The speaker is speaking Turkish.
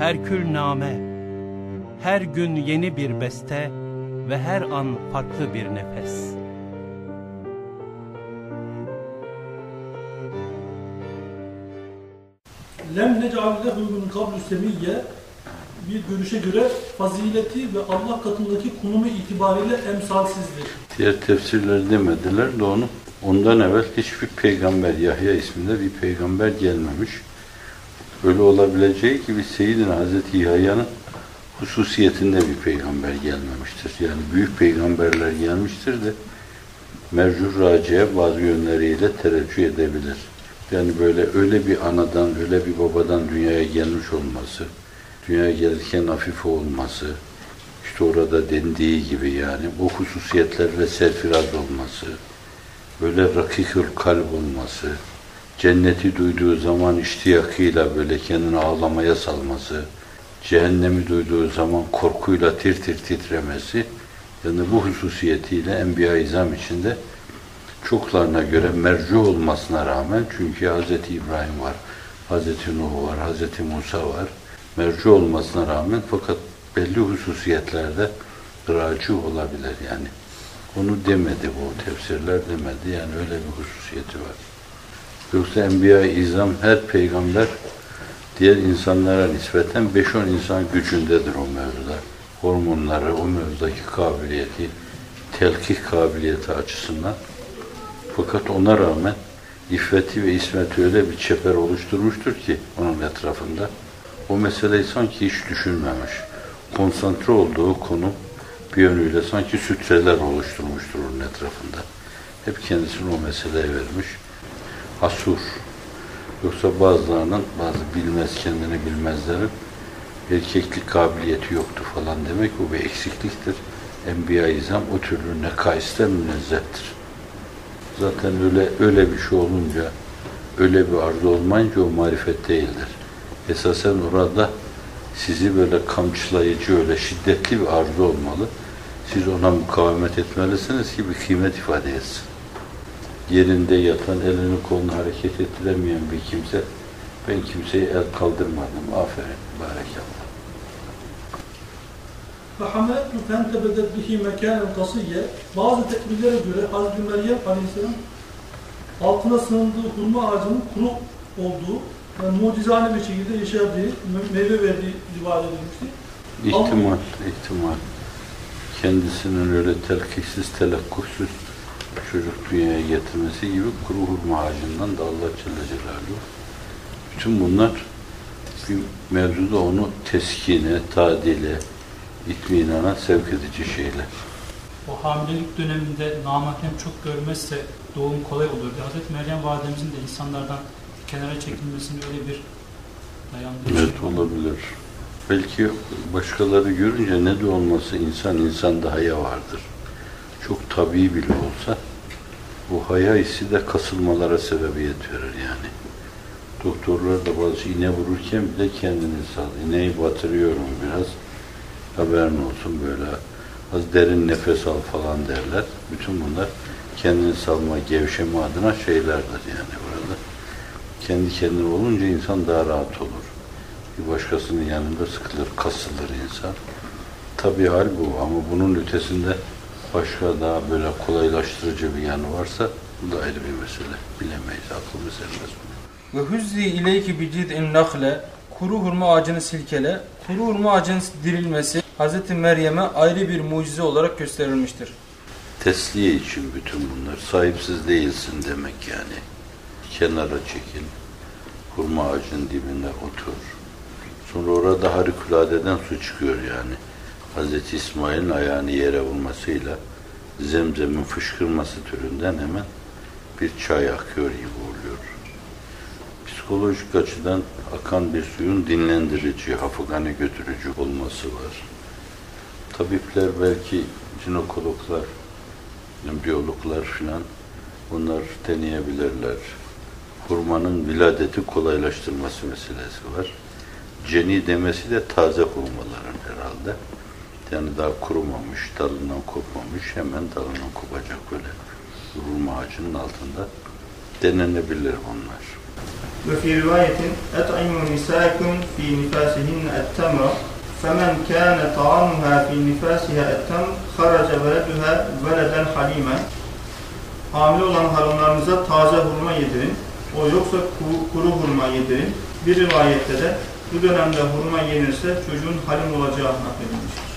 Herkül name, her gün yeni bir beste ve her an farklı bir nefes. Lem nec'al lehu min kablu semiyye bir görüşe göre fazileti ve Allah katındaki konumu itibariyle emsalsizdir. Diğer tefsirler demediler de onu. Ondan evvel hiçbir peygamber Yahya isminde bir peygamber gelmemiş. Öyle olabileceği gibi Seyyidina Hazreti Yahya'nın hususiyetinde bir peygamber gelmemiştir. Yani büyük peygamberler gelmiştir de mercuh raciye bazı yönleriyle tereccüh edebilir. Yani böyle öyle bir anadan, öyle bir babadan dünyaya gelmiş olması, dünyaya gelirken hafif olması, işte orada dendiği gibi yani o hususiyetlerle serfiraz olması, böyle rakikül kalp olması, cenneti duyduğu zaman iştiyakıyla böyle kendini ağlamaya salması, cehennemi duyduğu zaman korkuyla tir tir titremesi, yani bu hususiyetiyle Enbiya-i içinde çoklarına göre merci olmasına rağmen çünkü Hz. İbrahim var, Hz. Nuh var, Hz. Musa var, merci olmasına rağmen fakat belli hususiyetlerde raci olabilir yani. Onu demedi bu tefsirler demedi yani öyle bir hususiyeti var. Yoksa Enbiya-i İzam her peygamber diğer insanlara nispeten 5-10 insan gücündedir o mevzuda. Hormonları, o mevzudaki kabiliyeti, telkih kabiliyeti açısından. Fakat ona rağmen iffeti ve ismeti öyle bir çeper oluşturmuştur ki onun etrafında. O meseleyi sanki hiç düşünmemiş. Konsantre olduğu konu bir yönüyle sanki sütreler oluşturmuştur onun etrafında. Hep kendisini o meseleye vermiş. Asur. Yoksa bazılarının, bazı bilmez kendini bilmezlerin erkeklik kabiliyeti yoktu falan demek bu bir eksikliktir. Enbiya-i İzam o türlü nekaisten münezzehtir. Zaten öyle öyle bir şey olunca, öyle bir arzu olmayınca o marifet değildir. Esasen orada sizi böyle kamçılayıcı, öyle şiddetli bir arzu olmalı. Siz ona mukavemet etmelisiniz ki bir kıymet ifade etsin. Yerinde yatan, elini kolunu hareket ettiremeyen bir kimse, ben kimseye el kaldırmadım, aferin, barekallah. Ve hameletü fentebedet bihi mekânen kasiyye bazı tekbirlere göre Hazreti Meryem Aleyhisselam altına sığındığı hurma ağacının kuru olduğu ve mucizane bir şekilde yeşerdiği, me- meyve verdiği rivayet edilmişti. İhtimal, ihtimal. Kendisinin öyle telkihsiz, telakkuhsuz çocuk dünyaya getirmesi gibi kuru hurma ağacından da Allah Celle Celaluhu. Bütün bunlar bir mevzuda onu teskine, tadile, itminana sevk edici şeyler. O hamilelik döneminde namahrem çok görmezse doğum kolay olurdu. Hazreti Meryem validemizin de insanlardan kenara çekilmesini öyle bir dayandığı Evet olabilir. Belki başkaları görünce ne de olması insan insanda haya vardır. Çok tabii bile olsa bu haya hissi de kasılmalara sebebiyet verir yani. Doktorlar da bazı iğne vururken bile kendini sal. İğneyi batırıyorum biraz. Haberin olsun böyle. Az derin nefes al falan derler. Bütün bunlar kendini salma, gevşeme adına şeylerdir yani burada. Kendi kendine olunca insan daha rahat olur. Bir başkasının yanında sıkılır, kasılır insan. Tabii hal bu ama bunun ötesinde başka daha böyle kolaylaştırıcı bir yanı varsa bu da ayrı bir mesele. Bilemeyiz, aklımız ermez buna. Ve huzzi ileyki bi cid'in nakle kuru hurma ağacını silkele. Kuru hurma ağacının dirilmesi Hz. Meryem'e ayrı bir mucize olarak gösterilmiştir. Tesliye için bütün bunlar. Sahipsiz değilsin demek yani. Kenara çekil. Hurma ağacının dibinde otur. Sonra orada harikuladeden su çıkıyor yani. Hz. İsmail'in ayağını yere vurmasıyla zemzemin fışkırması türünden hemen bir çay akıyor gibi oluyor. Psikolojik açıdan akan bir suyun dinlendirici, hafıganı götürücü olması var. Tabipler belki jinekologlar, biyologlar filan bunlar deneyebilirler. Hurmanın viladeti kolaylaştırması meselesi var. Ceni demesi de taze hurmaların herhalde. Yani daha kurumamış, dalından kopmamış, hemen dalından kopacak böyle hurma ağacının altında denenebilir bunlar. وفي رواية أطعموا نساءكم في نفاسهن التمر فمن كان طعامها في نفاسها التمر خرج ولدها ولدا حليما Hamile olan hanımlarınıza taze hurma yedirin. O yoksa kuru, kuru hurma yedirin. Bir rivayette de bu dönemde hurma yenirse çocuğun halim olacağı nakledilmiştir.